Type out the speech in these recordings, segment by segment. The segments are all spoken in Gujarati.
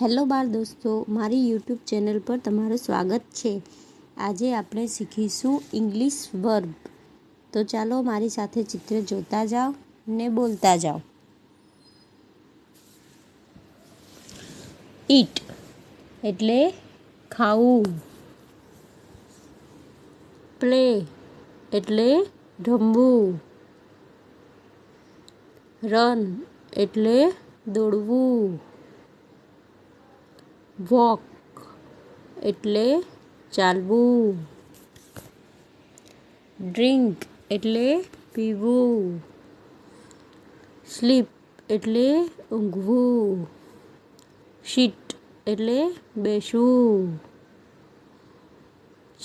હેલો બાળ દોસ્તો મારી યુટ્યુબ ચેનલ પર તમારું સ્વાગત છે આજે આપણે શીખીશું ઇંગ્લિશ વર્બ તો ચાલો મારી સાથે ચિત્ર જોતા જાઓ ને બોલતા જાઓ ઈટ એટલે ખાવું પ્લે એટલે રમવું રન એટલે દોડવું वॉक એટલે ચાલવું ડ્રિંક એટલે પીવું સ્લીપ એટલે ઊંઘવું શિટ એટલે બેસવું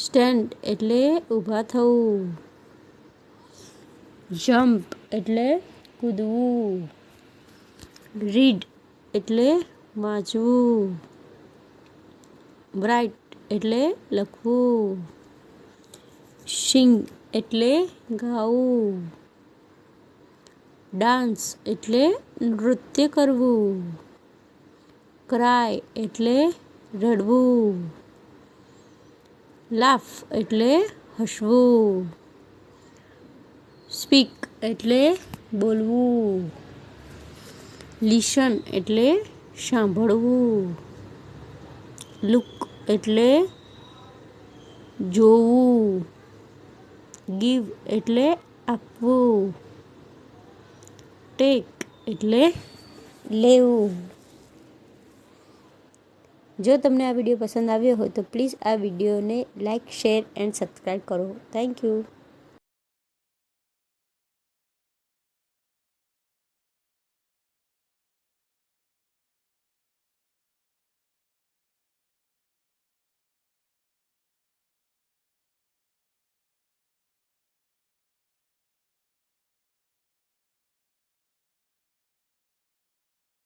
સ્ટેન્ડ એટલે ઊભા થવું જમ્પ એટલે કૂદવું રીડ એટલે વાંચવું ब्राइट એટલે લખું શિંગ એટલે ગાઉ ડાન્સ એટલે નૃત્ય કરું કrai એટલે રડવું લફ એટલે હસવું સ્પીક એટલે બોલવું લિસન એટલે સાંભળવું લુક એટલે જોવું ગીવ એટલે આપવું ટેક એટલે લેવું જો તમને આ વિડીયો પસંદ આવ્યો હોય તો પ્લીઝ આ વિડીયોને લાઇક શેર એન્ડ સબસ્ક્રાઈબ કરો થેન્ક યુ